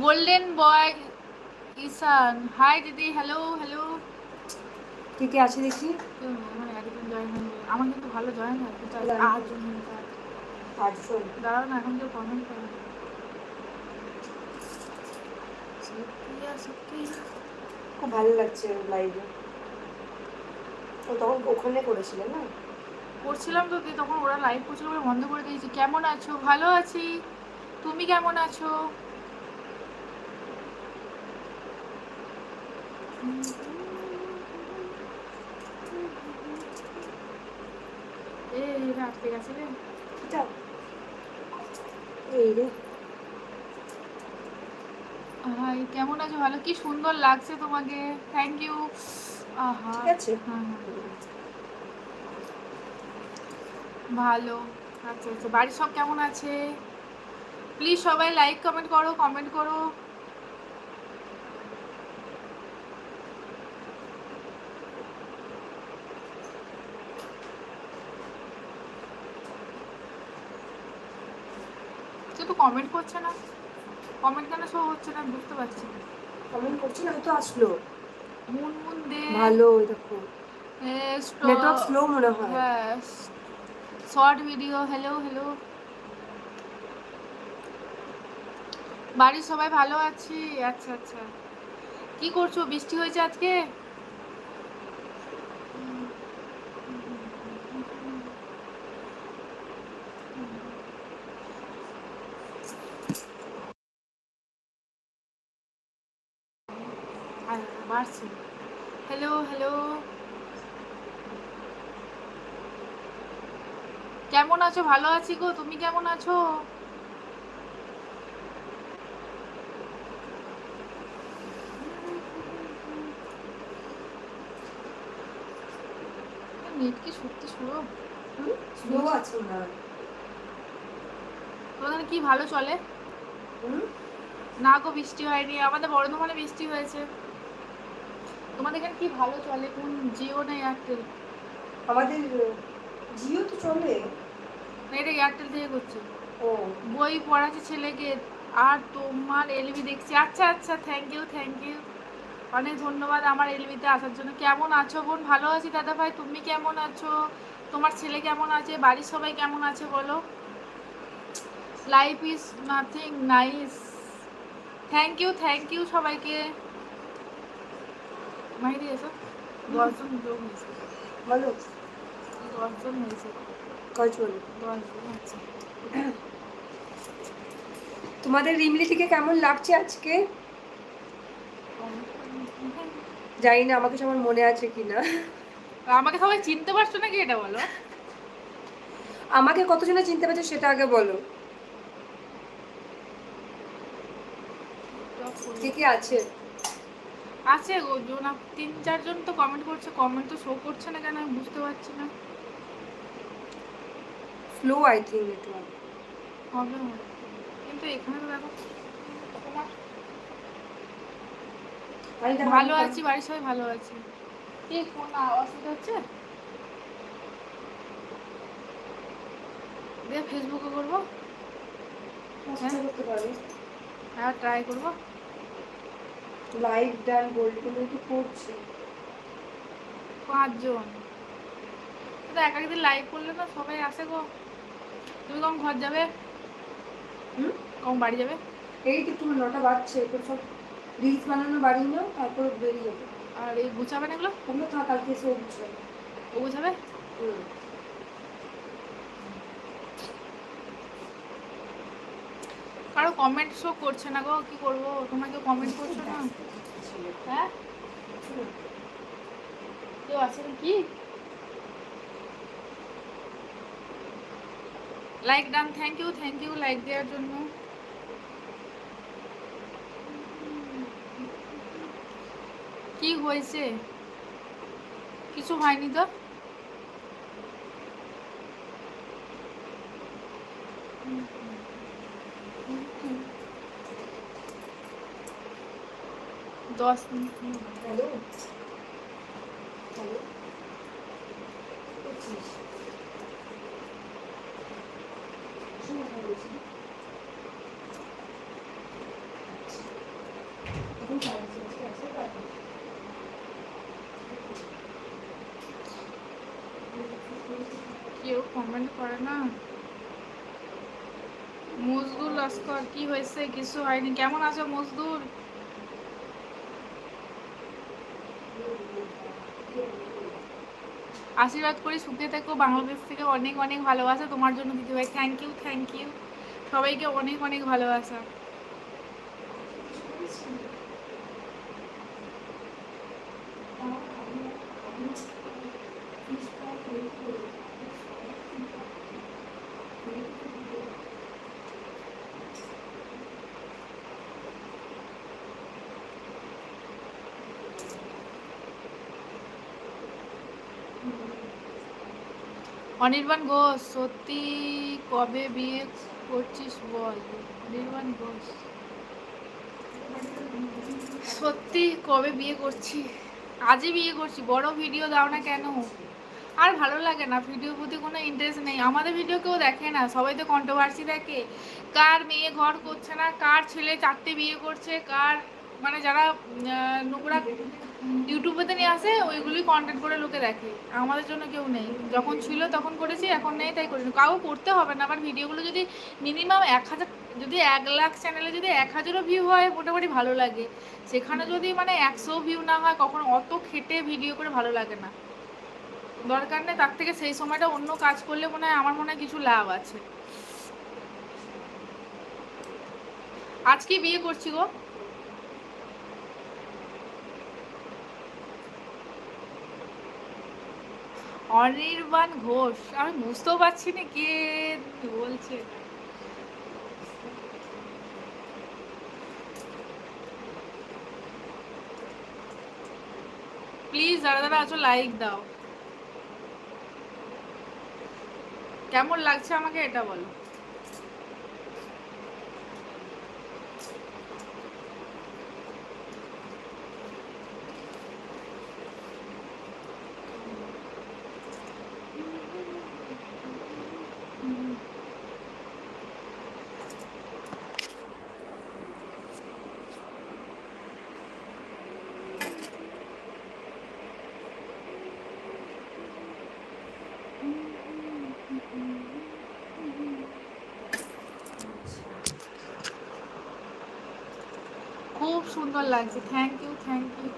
Golden boy Ishan hi দিদি hello hello কে কে আছে দেখি? মানে একদম জয়েন হয়নি আমার কিন্তু ভালো জয়েন হয়। দাঁড়াও না এখন কেউ কমেন্ট করে। খুব ভালো লাগছে লাইভে ও তখন ওখানে করেছিলেন না? করছিলাম তো দিয়ে তখন ওরা লাইভ করছিল বলে বন্ধ করে দিয়েছি। কেমন আছো? ভালো আছি? তুমি কেমন আছো? আটকে গেছে রে। এটা এই রে। হাই কেমন আছো? ভালো। কি সুন্দর লাগছে তোমাকে। থ্যাংক ইউ আহা। ঠিক আছে। হ্যাঁ হ্যাঁ। ভালো। আচ্ছা আচ্ছা বাড়ির সব কেমন আছে? প্লিজ সবাই লাইক কমেন্ট করো কমেন্ট করো। কেউ তো কমেন্ট করছে না। কমেন্ট কেন শো হচ্ছে না বুঝতে পারছি না। কমেন্ট করছি না তো আসলো। মুন মুন দে। ভালো দেখো। নেটওয়ার্ক স্লো মনে হয়। হ্যাঁ শর্ট ভিডিও হ্যালো হ্যালো বাড়ির সবাই ভালো আছি? আচ্ছা আচ্ছা। কি করছ? বৃষ্টি হয়েছে আজকে? হ্যালো হ্যালো কেমন আছো? ভালো আছি গো। তুমি কেমন আছো? নেট কি সত্যি স্লো আছে তোমাদের কি ভালো চলে? হুম? না গো বৃষ্টি হয়নি। আমাদের বর্ধমানে বৃষ্টি হয়েছে। তোমাদের এখানে কি ভালো চলে? কোন জিও না এয়ারটেল? আমাদের জিও তো চলে। এটা এয়ারটেল থেকে করছে। ও। বই পড়াচ্ছে ছেলেকে। আর তোমার এলবি দেখছি। আচ্ছা আচ্ছা থ্যাংক ইউ থ্যাংক ইউ অনেক ধন্যবাদ আমার এলবিতে আসার জন্য। কেমন আছো বোন? ভালো আছি দাদা ভাই তুমি কেমন আছো? তোমার ছেলে কেমন আছে? বাড়ির সবাই কেমন আছে বলো? Life is nothing nice thank you thank you সবাইকে। মাহিদি এসো। দশজন লোক হয়েছে ভালো দশজন হয়েছে আচ্ছা তোমাদের রিমলিটিকে কেমন লাগছে আজকে? জানি না আমাকে সবার মনে আছে কিনা। আমাকে সবাই চিনতে পারছ নাকি এটা বলো? আমাকে কতজনে চিনতে পারছ সেটা আগে বলো। কে কে আছে? আছে আপ- তিন চারজন তো কমেন্ট করছে কমেন্ট তো শো করছে না কেন আমি বুঝতে পারছি না। স্লো আই থিঙ্ক নেটওয়ার্ক হয়তো। কিন্তু এখানে তো দেখো ভালো আছি বাড়ির সবাই ভালো আছে। কি ফোন অসুবিধা হচ্ছে? দিয়ে ফেসবুকে করব। হ্যাঁ। ট্রাই করব। লাইভ ডান গোল্ড কোনো কি করছে। পাঁচজন। তো এক একদিন লাইভ করলে না সবাই আসে গো। তুমি কখন ঘর যাবে? হুম? কখন বাড়ি যাবে? এই তো তুমি নটা বাজছে সব রিলস বানানো বাড়ি নাও তারপর বেরিয়ে যাবে। আর এই গুছাবে না এগুলো? থাক কালকে এসে উঠছে ও গুছাবে? কারও কমেন্ট শো করছে না গো কি করব? তোমরা কেউ কমেন্ট করছ না? হ্যাঁ? কেউ আছে কি like done thank you thank you like দেওয়ার জন্য। কি হয়েছে? কিছু হয়নি তো? দশ হ্যালো হ্যালো কেউ কমেন্ট করে না। মজদুল আজকাল কি হয়েছে? কিছু হয়নি। কেমন আছো মজদুল আশীর্বাদ করি, সুখে থেকো। বাংলাদেশ থেকে অনেক অনেক ভালোবাসা তোমার জন্য দিতে ভাই থ্যাংক ইউ থ্যাংক ইউ সবাইকে অনেক অনেক ভালোবাসা। অনির্বাণ ঘোষ সত্যি কবে বিয়ে? করছিস বল? নির্মাণ ঘোষ। সত্যি কবে বিয়ে করছি? আজই বিয়ে করছি। বড় ভিডিও দাও না কেন? আর ভালো লাগে না। ভিডিওর প্রতি কোনো ইন্টারেস্ট নেই। আমাদের ভিডিও কেউ দেখে না। সবাই তো কন্ট্রোভার্সি দেখে। কার মেয়ে ঘর করছে না? কার ছেলে চারটে বিয়ে করছে? কার মানে যারা নোংরা ইউটিউবেতে নিয়ে আসে, ওইগুলোই কন্টেন্ট করে লোকে দেখে। আমাদের জন্য কেউ নেই। যখন ছিল তখন করেছি, এখন নেই তাই করিনি। কাউ করতে হবে না আমার ভিডিওগুলো যদি মিনিমাম এক হাজার, যদি এক লাখ চ্যানেলে যদি এক হাজারও ভিউ হয়, মোটামুটি ভালো লাগে। সেখানে যদি মানে একশো ভিউ না হয়, কখনো অত খেটে ভিডিও করে ভালো লাগে না। দরকার নেই, তার থেকে সেই সময়টা অন্য কাজ করলে মনে হয় আমার মনে হয় কিছু লাভ আছে। আজকে বিয়ে করছি গো? অনির্বাণ ঘোষ। আমি বুঝতেও পারছি না কে বলছে। প্লিজ দাদা দাদা আছো লাইক দাও। কেমন লাগছে আমাকে এটা বলো? খুব সুন্দর লাগছে। থ্যাংক ইউ থ্যাংক ইউ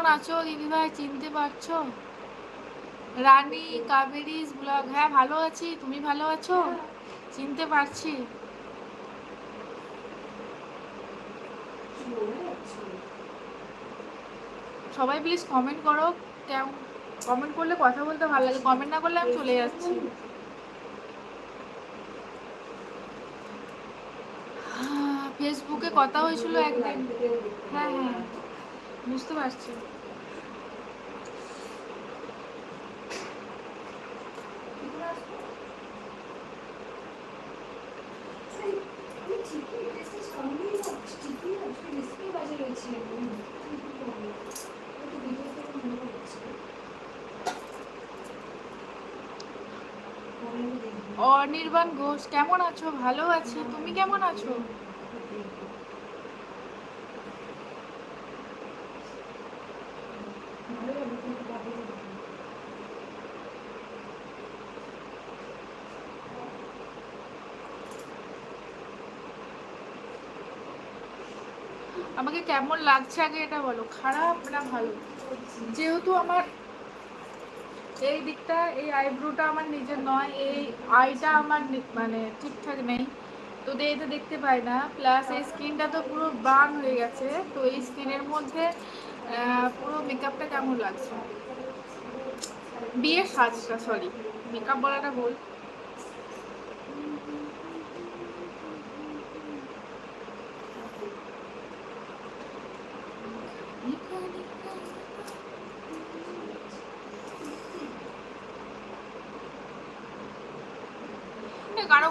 কেমন আছো দিদিভাই চিনতে পারছ? রানী, কাবেরিস, ব্লগ। হ্যাঁ ভালো আছি। তুমি ভালো আছো? চিনতে পারছি। সবাই প্লিজ কমেন্ট করো। কেমন কমেন্ট করলে কথা বলতে ভালো লাগে। কমেন্ট না করলে আমি চলে যাচ্ছি। ফেসবুকে কথা হয়েছিল একদিন। হ্যাঁ হ্যাঁ। বুঝতে পারছি। অনির্বাণ ঘোষ কেমন আছো? ভালো আছি। তুমি কেমন আছো? আমাকে কেমন লাগছে আগে এটা বলো। খারাপ না ভালো? যেহেতু আমার এই দিকটা, এই আইব্রোটা আমার নিজের নয়, এই আইটা আমার মানে ঠিকঠাক নেই। তো এটা দেখতে পাই না। প্লাস এই স্কিনটা তো পুরো বার্ন হয়ে গেছে। তো এই স্কিনের মধ্যে পুরো মেকআপটা কেমন লাগছে? বিয়ের সাজটা সরি মেকআপ বলাটা ভুল। কারও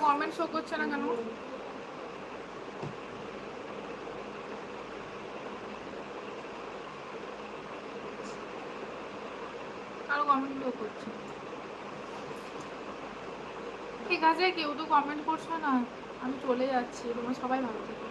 করছে ঠিক আছে, কেউ তো কমেন্ট করছ না। আমি চলে যাচ্ছি, তোমার সবাই ভালো থাকে।